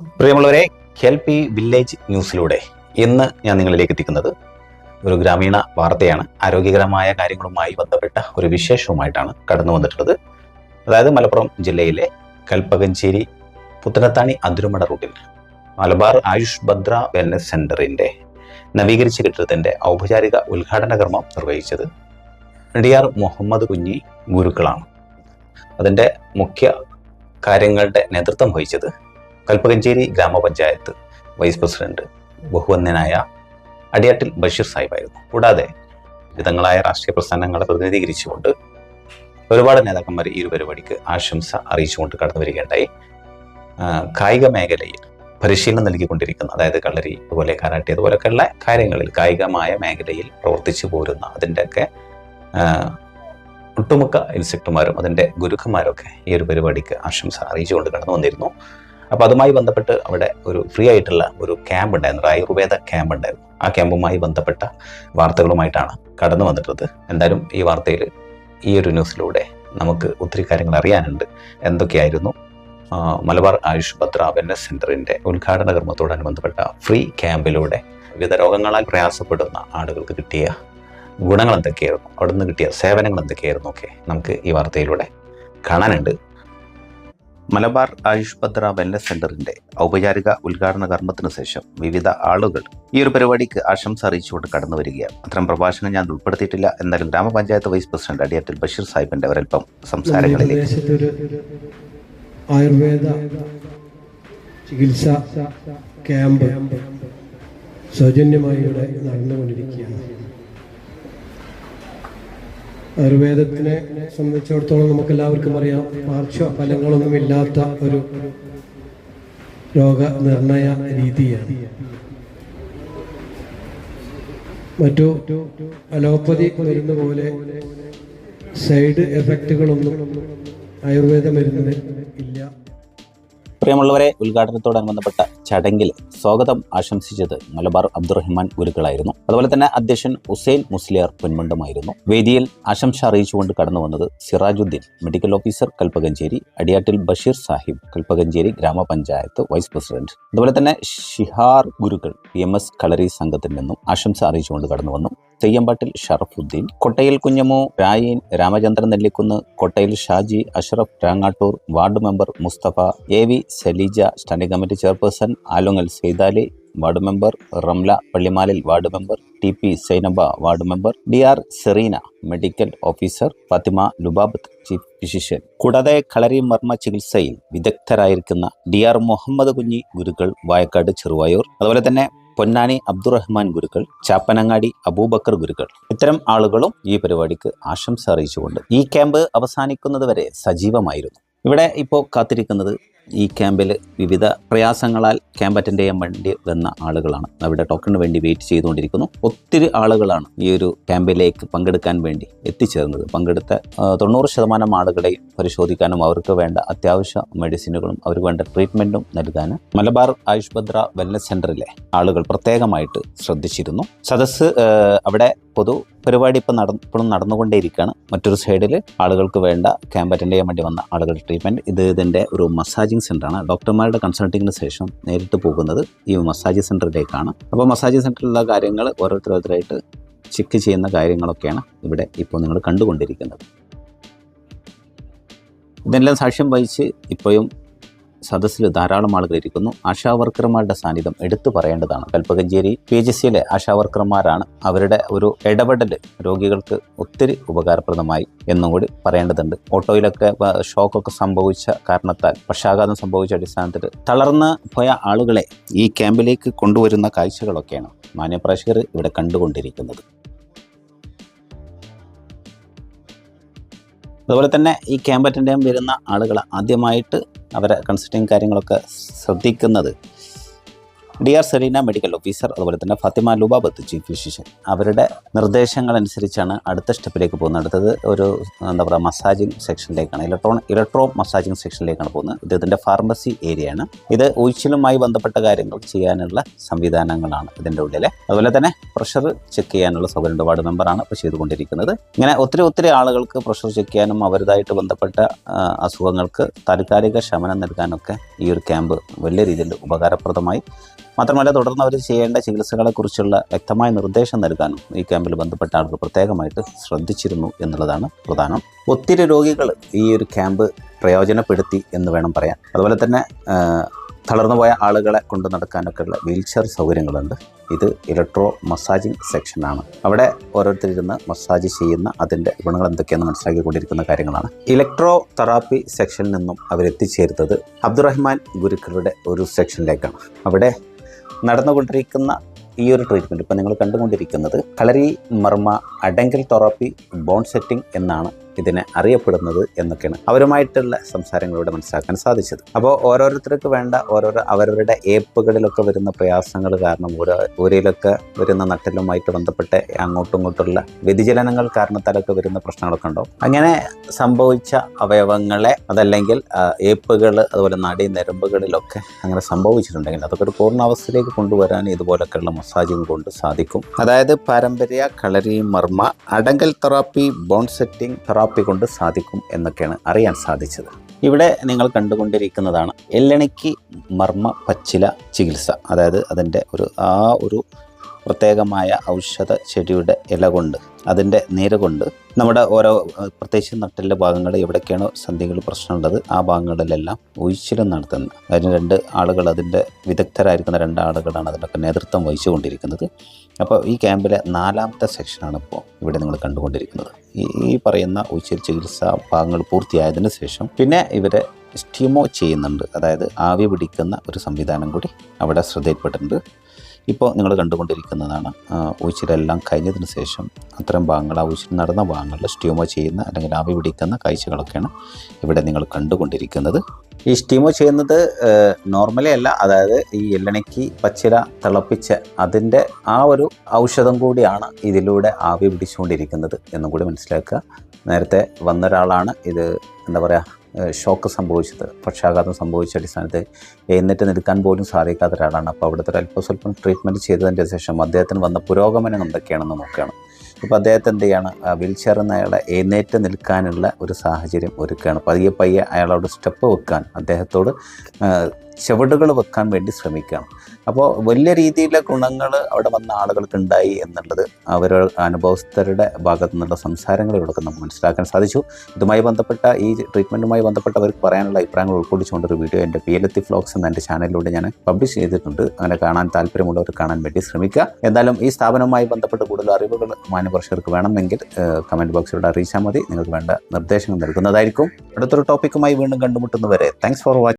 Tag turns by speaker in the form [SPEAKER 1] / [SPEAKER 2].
[SPEAKER 1] പ്രിയമുള്ളവരെ ഹെൽപ്പ് ഈ വില്ലേജ് ന്യൂസിലൂടെ ഇന്ന് ഞാൻ നിങ്ങളിലേക്ക് എത്തിക്കുന്നത് ഒരു ഗ്രാമീണ വാർത്തയാണ്. ആരോഗ്യകരമായ കാര്യങ്ങളുമായി ബന്ധപ്പെട്ട ഒരു വിശേഷവുമായിട്ടാണ് കടന്നു വന്നിട്ടുള്ളത്. അതായത് മലപ്പുറം ജില്ലയിലെ കൽപ്പകഞ്ചേരി പുത്തനത്താണി അതിരുമട റൂട്ടിൽ മലബാർ ആയുഷ് ഭദ്ര വെൽനസ് സെന്ററിന്റെ നവീകരിച്ച കെട്ടിടത്തിന്റെ ഔപചാരിക ഉദ്ഘാടന കർമ്മം നിർവഹിച്ചത് ഡി ആർ മുഹമ്മദ് കുഞ്ഞി ഗുരുക്കളാണ്. അതിന്റെ മുഖ്യ കാര്യങ്ങളുടെ നേതൃത്വം വഹിച്ചത് കൽപ്പകഞ്ചേരി ഗ്രാമപഞ്ചായത്ത് വൈസ് പ്രസിഡന്റ് ബഹുവന്യനായ അടിയാട്ടിൽ ബഷീർ സാഹിബായിരുന്നു. കൂടാതെ വിധങ്ങളായ രാഷ്ട്രീയ പ്രസ്ഥാനങ്ങളെ പ്രതിനിധീകരിച്ചുകൊണ്ട് ഒരുപാട് നേതാക്കന്മാർ ഈ ഒരു പരിപാടിക്ക് ആശംസ അറിയിച്ചുകൊണ്ട് കടന്നു വരികയുണ്ടായി. കായിക മേഖലയിൽ പരിശീലനം നൽകിക്കൊണ്ടിരിക്കുന്ന അതായത് കളരി അതുപോലെ കരാട്ടെ അതുപോലെയൊക്കെയുള്ള കാര്യങ്ങളിൽ കായികമായ മേഖലയിൽ പ്രവർത്തിച്ചു പോരുന്ന അതിന്റെയൊക്കെ ഒട്ടുമുക്ക ഇൻസ്പെക്ടർമാരും അതിന്റെ ഗുരുക്കന്മാരൊക്കെ ഈ ഒരു പരിപാടിക്ക് ആശംസ അറിയിച്ചുകൊണ്ട് കടന്നു വന്നിരുന്നു. അപ്പോൾ അതുമായി ബന്ധപ്പെട്ട് അവിടെ ഒരു ഫ്രീ ആയിട്ടുള്ള ഒരു ക്യാമ്പ് ഉണ്ടായിരുന്നു ആയുർവേദ ക്യാമ്പ് ഉണ്ടായിരുന്നു. ആ ക്യാമ്പുമായി ബന്ധപ്പെട്ട വാർത്തകളുമായിട്ടാണ് കടന്നു വന്നിട്ടുള്ളത്. എന്തായാലും ഈ വാർത്തയിൽ ഈ ഒരു ന്യൂസിലൂടെ നമുക്ക് ഒത്തിരി കാര്യങ്ങൾ അറിയാനുണ്ട്. എന്തൊക്കെയായിരുന്നു? മലബാർ ആയുഷ് ഭദ്ര വെൽനസ് സെന്ററിന്റെ ഉദ്ഘാടന കർമ്മത്തോടനുബന്ധപ്പെട്ട ഫ്രീ ക്യാമ്പിലൂടെ വിവിധ രോഗങ്ങളാൽ പ്രയാസപ്പെടുന്ന ആളുകൾക്ക് കിട്ടിയ ഗുണങ്ങൾ എന്തൊക്കെയായിരുന്നു? അവിടെ നിന്ന് കിട്ടിയ സേവനങ്ങൾ എന്തൊക്കെയായിരുന്നു ഒക്കെ നമുക്ക് ഈ വാർത്തയിലൂടെ കാണാനുണ്ട്. മലബാർ ആയുഷ് ഭദ്ര വെൽനസ് സെന്ററിന്റെ ഔപചാരിക ഉദ്ഘാടന കർമ്മത്തിന് ശേഷം വിവിധ ആളുകൾ ഈ ഒരു പരിപാടിക്ക് ആശംസ അറിയിച്ചുകൊണ്ട് കടന്നു വരികയാണ്. അത്തരം പ്രഭാഷണം ഞാൻ ഉൾപ്പെടുത്തിയിട്ടില്ല. എന്നാലും ഗ്രാമപഞ്ചായത്ത് വൈസ് പ്രസിഡന്റ് അടിയത്തിൽ ബഷീർ സാഹിബിന്റെ ഒരൽപ്പം സംസാരങ്ങളിലേക്ക്.
[SPEAKER 2] ആയുർവേദ ചികിത്സ ക്യാമ്പ് സൗജന്യമായി ഇവിടെ നടന്നുകൊണ്ടിരിക്കുകയാണ്. ആയുർവേദത്തിനെ സംബന്ധിച്ചിടത്തോളം നമുക്ക് എല്ലാവർക്കും അറിയാം. പാർശ്വ ഫലങ്ങളൊന്നുമില്ലാത്ത ഒരു രോഗനിർണയ രീതിയാണ്. മറ്റു അലോപ്പതി മരുന്ന് പോലെ സൈഡ് എഫക്റ്റുകളൊന്നും ആയുർവേദ മരുന്നിന്
[SPEAKER 1] പ്രിയമുള്ളവരെ ഉദ്ഘാടനത്തോടനുബന്ധപ്പെട്ട ചടങ്ങിൽ സ്വാഗതം ആശംസിച്ചത് മലബാർ അബ്ദുറഹ്മാൻ ഗുരുക്കളായിരുന്നു. അതുപോലെ തന്നെ അധ്യക്ഷൻ ഹുസൈൻ മുസ്ലിയാർ പൊന്മുണ്ടുമായിരുന്നു. വേദിയിൽ ആശംസ അറിയിച്ചുകൊണ്ട് കടന്നു വന്നത് സിറാജുദ്ദീൻ മെഡിക്കൽ ഓഫീസർ കൽപ്പകഞ്ചേരി അടിയാട്ടിൽ ബഷീർ സാഹിബ് കൽപ്പകഞ്ചേരി ഗ്രാമപഞ്ചായത്ത് വൈസ് പ്രസിഡന്റ്. അതുപോലെ തന്നെ Shihar Gurukkal P M S Kalari സംഘത്തിൽ നിന്നും ആശംസ അറിയിച്ചുകൊണ്ട് കടന്നു വന്നു Theyyampattil Sharafuddeen Kottayil Kunjamu Rayeen Ramachandran Nellikkunnu Kottayil Shaji Ashraf Rangattoor ward member Musthafa A V Saleeja standing committee chairperson Alungal Saithali ward member Ramla Pallimalil ward member T P Sainaba ward member D R Sereena medical officer Fathima Lubabath chief physician. കൂടാതെ കളരി മർമ്മ ചികിത്സയിൽ വിദഗ്ധരായിരിക്കുന്ന D R Muhammad Kunhi ഗുരുക്കൾ വായക്കാട് ചെറുവായൂർ. അതുപോലെ തന്നെ പൊന്നാനി അബ്ദുറഹ്മാൻ ഗുരുക്കൾ ചാപ്പനങ്ങാടി അബൂബക്കർ ഗുരുക്കൾ. ഇത്തരം ആളുകളും ഈ പരിപാടിക്ക് ആശംസ അറിയിച്ചുകൊണ്ട് ഈ ക്യാമ്പ് അവസാനിക്കുന്നതുവരെ സജീവമായിരുന്നു. ഇവിടെ ഇപ്പോൾ കാത്തിരിക്കുന്നത് ഈ ക്യാമ്പിൽ വിവിധ പ്രയാസങ്ങളാൽ ക്യാമ്പ് അറ്റൻഡ് ചെയ്യാൻ വേണ്ടി വന്ന ആളുകളാണ്. അവിടെ ടോക്കണിന് വേണ്ടി വെയിറ്റ് ചെയ്തുകൊണ്ടിരിക്കുന്നു. ഒത്തിരി ആളുകളാണ് ഈ ഒരു ക്യാമ്പിലേക്ക് പങ്കെടുക്കാൻ വേണ്ടി എത്തിച്ചേർന്നത്. പങ്കെടുത്ത തൊണ്ണൂറ് ശതമാനം ആളുകളെയും പരിശോധിക്കാനും അവർക്ക് വേണ്ട അത്യാവശ്യ മെഡിസിനുകളും അവർക്ക് വേണ്ട ട്രീറ്റ്മെന്റും നൽകാൻ മലബാർ ആയുഷ് ഭദ്ര വെൽനസ് സെന്ററിലെ ആളുകൾ പ്രത്യേകമായിട്ട് ശ്രദ്ധിച്ചിരുന്നു. സദസ്സ് അവിടെ പൊതു പരിപാടി ഇപ്പം നട ഇപ്പോഴും നടന്നുകൊണ്ടേയിരിക്കുകയാണ് മറ്റൊരു സൈഡിൽ ആളുകൾക്ക് വേണ്ട ക്യാമ്പ് അറ്റൻഡ് ചെയ്യാൻ വേണ്ടി വന്ന ആളുകളുടെ ട്രീറ്റ്മെന്റ് ഇത് ഇതിന്റെ ഒരു മസാജിങ് സെന്ററാണ് ഡോക്ടർമാരുടെ കൺസൾട്ടിങ്ങിന് ശേഷം നേരിട്ട് പോകുന്നത് ഈ മസാജ് സെന്ററിലേക്കാണ് അപ്പോൾ മസാജ് സെന്ററിലുള്ള കാര്യങ്ങൾ ഓരോരുത്തരോരുത്തരായിട്ട് ചെക്ക് ചെയ്യുന്ന കാര്യങ്ങളൊക്കെയാണ് ഇവിടെ ഇപ്പോൾ നിങ്ങൾ കണ്ടുകൊണ്ടിരിക്കുന്നത്. ഇതെല്ലാം സാക്ഷ്യം വഹിച്ച് ഇപ്പോഴും സദസ്സിൽ ധാരാളം ആളുകൾ ഇരിക്കുന്നു. ആശാവർക്കർമാരുടെ സാന്നിധ്യം എടുത്തു പറയേണ്ടതാണ്. കൽപ്പകഞ്ചേരി പി എച്ച് സിയിലെ ആശാവർക്കർമാരാണ് അവരുടെ ഒരു ഇടപെടൽ രോഗികൾക്ക് ഒത്തിരി ഉപകാരപ്രദമായി എന്നും കൂടി പറയേണ്ടതുണ്ട്. ഓട്ടോയിലൊക്കെ ഷോക്കൊക്കെ സംഭവിച്ച കാരണത്താൽ പക്ഷാഘാതം സംഭവിച്ച അടിസ്ഥാനത്തിൽ തളർന്ന് പോയ ആളുകളെ ഈ ക്യാമ്പിലേക്ക് കൊണ്ടുവരുന്ന കാഴ്ചകളൊക്കെയാണ് മാന്യപ്രേക്ഷകർ ഇവിടെ കണ്ടുകൊണ്ടിരിക്കുന്നത്. അതുപോലെ തന്നെ ഈ ക്യാമ്പ് അറ്റൻഡ് ചെയ്യാൻ വരുന്ന ആളുകൾ ആദ്യമായിട്ട് അവരെ കൺസൾട്ടിങ് കാര്യങ്ങളൊക്കെ ശ്രദ്ധിക്കുന്നത്. D R Sereena medical officer അതുപോലെ തന്നെ ഫാത്തിമ ലുബാബത്ത് ചീഫ് ഫിസിഷ്യൻ അവരുടെ നിർദ്ദേശങ്ങൾ അനുസരിച്ചാണ് അടുത്ത സ്റ്റെപ്പിലേക്ക് പോകുന്നത്. അടുത്തത് ഒരു എന്താ പറയുക മസാജിങ് സെക്ഷനിലേക്കാണ് ഇലക്ട്രോൺ ഇലക്ട്രോ മസാജിങ് സെക്ഷനിലേക്കാണ് പോകുന്നത്. ഇത് ഇതിന്റെ ഫാർമസി ഏരിയയാണ്. ഇത് ഒഴിച്ചിലുമായി ബന്ധപ്പെട്ട കാര്യങ്ങൾ ചെയ്യാനുള്ള സംവിധാനങ്ങളാണ് ഇതിന്റെ ഉള്ളിലെ അതുപോലെ തന്നെ പ്രഷർ ചെക്ക് ചെയ്യാനുള്ള സൗകര്യം വാർഡ് മെമ്പറാണ് ഇപ്പോൾ ചെയ്തുകൊണ്ടിരിക്കുന്നത്. ഇങ്ങനെ ഒത്തിരി ഒത്തിരി ആളുകൾക്ക് പ്രഷർ ചെക്ക് ചെയ്യാനും അവരുമായിട്ട് ബന്ധപ്പെട്ട അസുഖങ്ങൾക്ക് താൽക്കാലിക ശമനം നൽകാനൊക്കെ ഈ ഒരു ക്യാമ്പ് വലിയ രീതിയിൽ ഉപകാരപ്രദമായി മാത്രമല്ല തുടർന്ന് അവർ ചെയ്യേണ്ട ചികിത്സകളെക്കുറിച്ചുള്ള വ്യക്തമായ നിർദ്ദേശം നൽകാനും ഈ ക്യാമ്പിൽ ബന്ധപ്പെട്ട ആളുകൾ പ്രത്യേകമായിട്ട് ശ്രദ്ധിച്ചിരുന്നു എന്നുള്ളതാണ് പ്രധാനം. ഒത്തിരി രോഗികൾ ഈ ഒരു ക്യാമ്പ് പ്രയോജനപ്പെടുത്തി എന്ന് വേണം പറയാൻ. അതുപോലെ തന്നെ തളർന്നു തളർന്നുപോയ ആളുകളെ കൊണ്ടു നടക്കാനൊക്കെയുള്ള വീൽ ചെയർ സൗകര്യങ്ങളുണ്ട്. ഇത് ഇലക്ട്രോ മസാജിങ് സെക്ഷനാണ്. അവിടെ ഓരോരുത്തരിരുന്ന് മസാജ് ചെയ്യുന്ന അതിന്റെ ഗുണങ്ങൾ എന്തൊക്കെയാണെന്ന് മനസ്സിലാക്കിക്കൊണ്ടിരിക്കുന്ന കാര്യങ്ങളാണ്. ഇലക്ട്രോ തെറാപ്പി സെക്ഷനിൽ നിന്നും അവരെത്തിച്ചേരുന്നത് അബ്ദുറഹ്മാൻ ഗുരുക്കളുടെ ഒരു സെക്ഷനിലേക്കാണ്. അവിടെ നടന്നുകൊണ്ടിരിക്കുന്ന ഈ ഒരു ട്രീറ്റ്മെന്റ് ഇപ്പം നിങ്ങൾ കണ്ടുകൊണ്ടിരിക്കുന്നത്. കളരി മർമ്മ അഡെങ്കിൽ തെറാപ്പി ബോൺ സെറ്റിംഗ് എന്നാണ് ഇതിനെ അറിയപ്പെടുന്നത് എന്നൊക്കെയാണ് അവരുമായിട്ടുള്ള സംസാരങ്ങളിലൂടെ മനസ്സിലാക്കാൻ സാധിച്ചത്. അപ്പോൾ ഓരോരുത്തർക്ക് വേണ്ട ഓരോരോ അവരവരുടെ ഏപ്പുകളിലൊക്കെ വരുന്ന പ്രയാസങ്ങൾ കാരണം ഓരോ ഊരയിലൊക്കെ വരുന്ന നട്ടലുമായിട്ട് ബന്ധപ്പെട്ട് അങ്ങോട്ടും ഇങ്ങോട്ടുള്ള വ്യതിചലനങ്ങൾ കാരണത്താലൊക്കെ വരുന്ന പ്രശ്നങ്ങളൊക്കെ ഉണ്ടോ അങ്ങനെ സംഭവിച്ച അവയവങ്ങളെ അതല്ലെങ്കിൽ ഏപ്പുകൾ അതുപോലെ നടി നരമ്പുകളിലൊക്കെ അങ്ങനെ സംഭവിച്ചിട്ടുണ്ടെങ്കിൽ അതൊക്കെ ഒരു പൂർണാവസ്ഥയിലേക്ക് കൊണ്ടുവരാൻ ഇതുപോലൊക്കെയുള്ള മസാജിങ് കൊണ്ട് സാധിക്കും. അതായത് പാരമ്പര്യ കളരി മർമ്മ അടങ്കൽ തെറാപ്പി ബോൺ സെറ്റിംഗ് തെറാപ്പി കൊണ്ട് സാധിക്കും എന്നൊക്കെയാണ് അറിയാൻ സാധിച്ചത്. ഇവിടെ നിങ്ങൾ കണ്ടുകൊണ്ടിരിക്കുന്നതാണ് എല്ലണിക്ക് മർമ്മ പച്ചില ചികിത്സ. അതായത് അതിന്റെ ഒരു ആ ഒരു പ്രത്യേകമായ ഔഷധ ചെടിയുടെ ഇല കൊണ്ട് അതിന്റെ നീര് കൊണ്ട്. നമ്മുടെ ഓരോ പ്രത്യേകിച്ച് നട്ടിലെ ഭാഗങ്ങൾ എവിടെയൊക്കെയാണോ സന്ധികൾ പ്രശ്നമുള്ളത് ആ ഭാഗങ്ങളിലെല്ലാം ഉയിച്ചിലും നടത്തുന്നത്. അതിന് രണ്ട് ആളുകൾ അതിന്റെ വിദഗ്ധരായിരിക്കുന്ന രണ്ട് ആളുകളാണ് അതിനൊക്കെ നേതൃത്വം വഹിച്ചുകൊണ്ടിരിക്കുന്നത്. അപ്പോൾ ഈ ക്യാമ്പിലെ നാലാമത്തെ സെക്ഷനാണ് ഇപ്പോൾ ഇവിടെ നിങ്ങൾ കണ്ടുകൊണ്ടിരിക്കുന്നത്. ഈ പറയുന്ന ഉച്ചിൽ ചികിത്സാ ഭാഗങ്ങൾ പൂർത്തിയായതിന് ശേഷം പിന്നെ ഇവരെ സ്റ്റീമോ ചെയ്യുന്നുണ്ട്. അതായത് ആവി പിടിക്കുന്ന ഒരു സംവിധാനം കൂടി അവിടെ ശ്രദ്ധയിൽപ്പെട്ടിട്ടുണ്ട്. ഇപ്പോൾ നിങ്ങൾ കണ്ടുകൊണ്ടിരിക്കുന്നതാണ് ഉച്ചിലെല്ലാം കഴിഞ്ഞതിന് ശേഷം അത്തരം ഭാഗങ്ങൾ ആ ഉച്ചിൽ നടന്ന ഭാഗങ്ങളിൽ സ്റ്റീമോ ചെയ്യുന്ന അല്ലെങ്കിൽ ആവി പിടിക്കുന്ന കാഴ്ചകളൊക്കെയാണ് ഇവിടെ നിങ്ങൾ കണ്ടുകൊണ്ടിരിക്കുന്നത്. ഈ സ്റ്റീമോ ചെയ്യുന്നത് നോർമലി അല്ല അതായത് ഈ എള്ളണയ്ക്ക് പച്ചില തിളപ്പിച്ച് അതിന്റെ ആ ഒരു ഔഷധം കൂടിയാണ് ഇതിലൂടെ ആവി പിടിച്ചുകൊണ്ടിരിക്കുന്നത് എന്നും കൂടി മനസ്സിലാക്കുക. നേരത്തെ വന്ന ഒരാളാണ് ഇത് എന്താ പറയുക ഷോക്ക് സംഭവിച്ചത്. പക്ഷാഘാതം സംഭവിച്ച അടിസ്ഥാനത്തിൽ എഴുന്നേറ്റ് നിൽക്കാൻ പോലും സാധിക്കാത്ത ഒരാളാണ്. അപ്പോൾ അവിടുത്തെ അല്പം സ്വല്പം ട്രീറ്റ്മെന്റ് ചെയ്തതിന്റെ ശേഷം അദ്ദേഹത്തിന് വന്ന പുരോഗമനം എന്തൊക്കെയാണെന്ന് നോക്കുകയാണ്. ഇപ്പോൾ അദ്ദേഹത്തെ എന്ത് ചെയ്യാണ്? വീൽ ചെയറിൽ നിന്ന് അയാളെ എഴുന്നേറ്റ് നിൽക്കാനുള്ള ഒരു സാഹചര്യം ഒരുക്കുകയാണ്. പതിയെ പയ്യെ അയാളോട് സ്റ്റെപ്പ് വെക്കാൻ അദ്ദേഹത്തോട് ചുവടുകൾ വെക്കാൻ വേണ്ടി ശ്രമിക്കുകയാണ് അപ്പോൾ വലിയ രീതിയിലെ ഗുണങ്ങൾ അവിടെ വന്ന ആളുകൾക്ക് ഉണ്ടായി എന്നുള്ളത് അവർ അനുഭവസ്ഥരുടെ ഭാഗത്തു നിന്നുള്ള സംസാരങ്ങളിലൂടെ നമുക്ക് മനസ്സിലാക്കാൻ സാധിച്ചു. ഇതുമായി ബന്ധപ്പെട്ട ഈ ട്രീറ്റ്മെന്റുമായി ബന്ധപ്പെട്ട അവർക്ക് പറയാനുള്ള അഭിപ്രായങ്ങൾ ഉൾക്കൊള്ളിച്ചുകൊണ്ട് ഒരു വീഡിയോ എന്റെ പി എൽ എത്തി ഫ്ലോഗ്സ് എന്ന എന്റെ ചാനലിലൂടെ ഞാൻ പബ്ലിഷ് ചെയ്തിട്ടുണ്ട്. അങ്ങനെ കാണാൻ താല്പര്യമുള്ളവർ കാണാൻ വേണ്ടി ശ്രമിക്കുക. എന്തായാലും ഈ സ്ഥാപനവുമായി ബന്ധപ്പെട്ട് കൂടുതൽ അറിവുകൾ മാന്യപക്ഷർക്ക് വേണമെങ്കിൽ കമന്റ് ബോക്സിലൂടെ അറിയിച്ചാൽ മതി. നിങ്ങൾക്ക് വേണ്ട നിർദ്ദേശങ്ങൾ നൽകുന്നതായിരിക്കും. അടുത്തൊരു ടോപ്പിക്കുമായി വീണ്ടും കണ്ടുമുട്ടുന്നവരെ താങ്ക്സ് ഫോർ വാച്ചിങ്